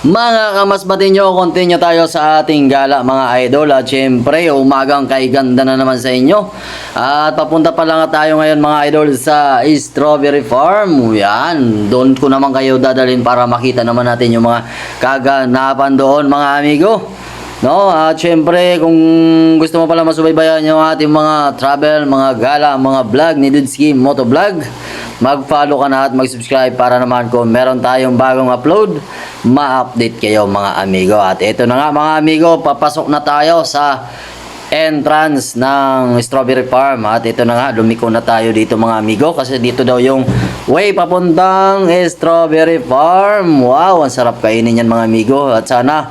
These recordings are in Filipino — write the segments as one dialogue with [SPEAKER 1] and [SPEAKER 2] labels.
[SPEAKER 1] Mga kamasbati nyo, continue tayo sa ating gala mga idol. At syempre, umagang kay ganda na naman sa inyo. At papunta pa lang tayo ngayon mga idol sa Strawberry Farm. Yan, doon ko naman kayo dadalhin para makita naman natin yung mga kaganapan doon mga amigo. No, at syempre kung gusto mo pala masubaybayan yung ating mga travel, mga gala, mga vlog ni Dudski Moto Vlog, mag-follow ka na at mag-subscribe para naman kung meron tayong bagong upload, ma-update kayo mga amigo. At ito na nga mga amigo, papasok na tayo sa entrance ng Strawberry Farm. At ito na nga lumiko na tayo dito mga amigo kasi dito daw yung way papuntang Strawberry Farm. Wow ang sarap kainin yan mga amigo. At sana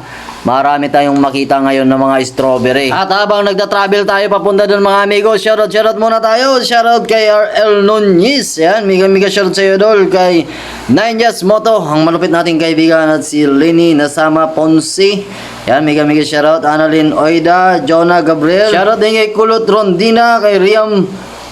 [SPEAKER 1] marami tayong makita ngayon ng mga strawberry at habang nagda-travel tayo papunta doon mga amigo shoutout shoutout muna tayo shoutout kay RL Nunez yan mega mega shoutout sa iyo dol kay Ninjas Moto ang malupit nating kaibigan at si Lenny Nasama Ponce yan, mega mega shoutout Annalyn Oida, Jonah Gabriel. Shoutout din kay Kulot Rondina, kay Riam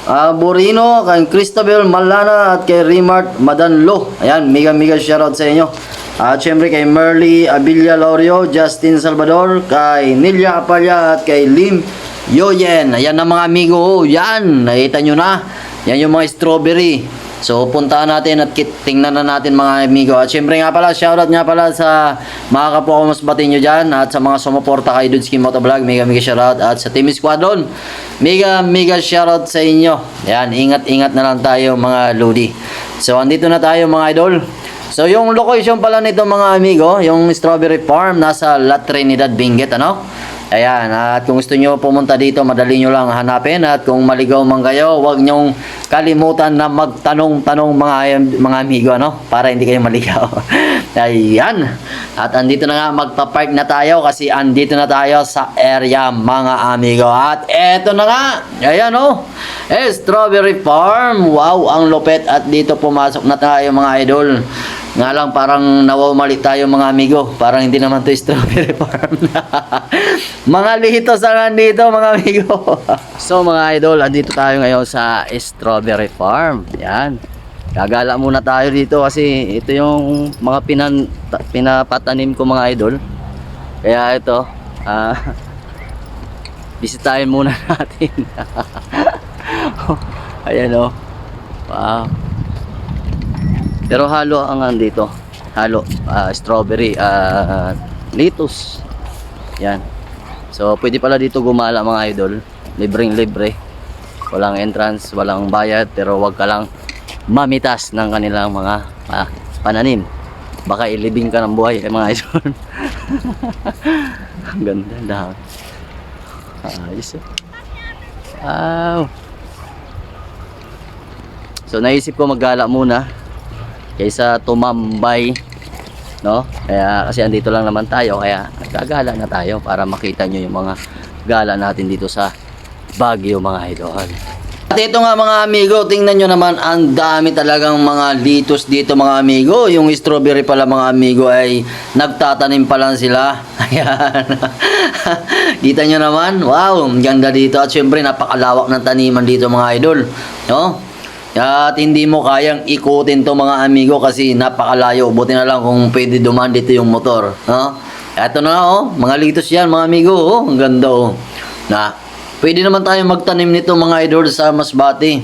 [SPEAKER 1] ah, Borino, kay Cristabel Malana at kay Rimart Madanlo. Ayan, mega mega shoutout sa inyo. At syempre kay Merly Abilia Laurio, Justin Salvador, kay Nilia Apalya at kay Lim Yoyen. Ayan na mga amigo, yan, nakita nyo na. Yan yung mga strawberry. So, puntahan natin at tingnan na natin mga amigo. At syempre nga pala, shoutout nga pala sa mga kapwa ko mas batin nyo dyan at sa mga sumuporta kay Dudski Motovlog. Mega mega shoutout. At sa Team Squadron, mega mega shoutout sa inyo. Yan, ingat-ingat na lang tayo mga Lodi. So, andito na tayo mga idol. So, yung location pala nito mga amigo, yung Strawberry Farm, nasa La Trinidad, Benguet, ano? Ayan, at kung gusto nyo pumunta dito, madali nyo lang hanapin. At kung maligaw man kayo, huwag nyong kalimutan na magtanong-tanong mga, mga amigo, ano? Para hindi kayo maligaw. Ayan. At andito na nga, magpa-park na tayo kasi andito na tayo sa area, mga amigo. At eto na nga, ayan oh, eh, Strawberry Farm. Wow, ang lupet. At dito pumasok na tayo mga idol. Nga lang parang nawawmali tayo mga amigo. Parang hindi naman to strawberry farm. mga lihitos ang nandito mga amigo. so mga idol, andito tayo ngayon sa strawberry farm. Yan. Gagala muna tayo dito kasi ito yung mga pinan, ta- pinapatanim ko mga idol. Kaya ito, ah, bisitahin muna natin. Ayan o. Wow. Pero halo ang andito. Halo. ah, strawberry. ah, lettuce. Yan. So, pwede pala dito gumala mga idol. Libreng libre. Walang entrance, walang bayad. Pero wag ka lang mamitas ng kanilang mga ah, pananim. Baka ilibing ka ng buhay eh, mga idol. ang ganda dahon. Ayos eh. Wow. So naisip ko maggala muna kaysa tumambay no? Kaya kasi andito lang naman tayo kaya gagala na tayo para makita nyo yung mga gala natin dito sa Baguio mga idol. At ito nga mga amigo, tingnan nyo naman ang dami talagang mga litos dito mga amigo. Yung strawberry pala mga amigo ay nagtatanim pa lang sila. Ayan. Kita nyo naman, wow, ganda dito. At syempre napakalawak ng taniman dito mga idol. No? At hindi mo kayang ikutin to mga amigo kasi napakalayo. Buti na lang kung pwede dumaan dito yung motor. No? Ito na oh, mga litos yan mga amigo. Oh, ang ganda oh. Na, pwede naman tayo magtanim nito mga idol sa Masbati.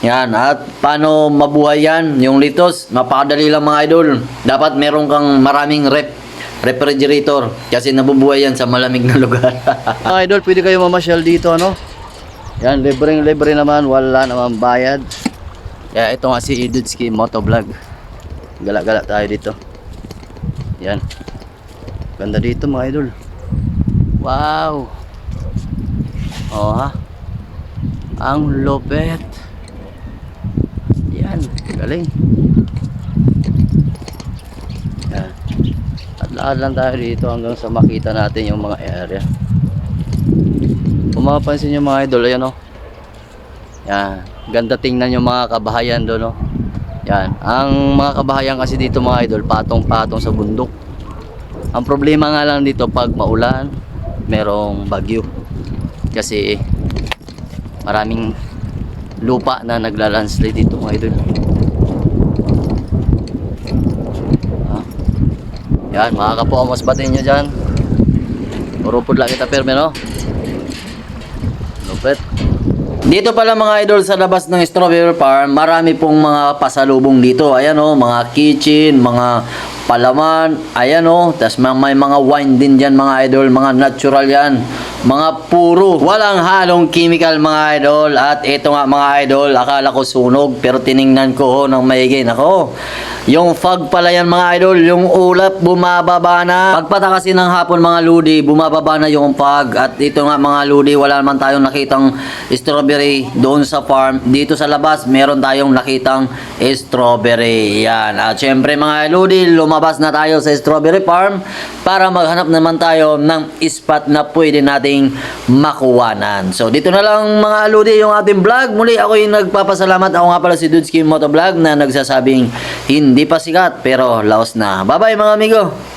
[SPEAKER 1] Yan, at paano mabuhay yan? Yung litos, napakadali lang mga idol. Dapat meron kang maraming rep refrigerator kasi nabubuhay yan sa malamig na lugar. mga idol, pwede kayo mamasyal dito, ano? Yan, libreng libre naman, wala naman bayad. Kaya ito nga si Idudski Motovlog. Gala-gala tayo dito. Yan. Ganda dito mga idol. Wow. Oh ha. Ang lupet. Yan, galing. Yan. At lakad lang tayo dito hanggang sa makita natin yung mga area. Kung mapapansin nyo mga idol, ayan o. Yan. Ganda tingnan yung mga kabahayan doon, no? Yan. Ang mga kabahayan kasi dito mga idol, patong-patong sa bundok. Ang problema nga lang dito pag maulan, merong bagyo. Kasi maraming lupa na nagla-landslide dito mga idol. Ah. Yan, mga kapomos batin nyo dyan. Urupod lang kita perme, no? Lupit. Dito pala mga idol sa labas ng Strawberry Farm, marami pong mga pasalubong dito. Ayan o, mga kitchen, mga palaman, ayan o. Tapos may, mga wine din dyan mga idol, mga natural yan. Mga puro, walang halong chemical mga idol. At ito nga mga idol, akala ko sunog, pero tiningnan ko ho ng maigi. Nako, yung fog pala yan mga idol, yung ulap bumababa na. Pagpata kasi ng hapon mga ludi, bumababa na yung fog. At ito nga mga ludi, wala naman tayong nakitang strawberry doon sa farm. Dito sa labas, meron tayong nakitang strawberry. Yan. At syempre mga ludi, lumabas na tayo sa strawberry farm para maghanap naman tayo ng spot na pwede nating makuwanan. So dito na lang mga ludi yung ating vlog. Muli ako yung nagpapasalamat. Ako nga pala si Dudski Motovlog na nagsasabing hindi pa sikat pero laos na. Bye bye mga amigo!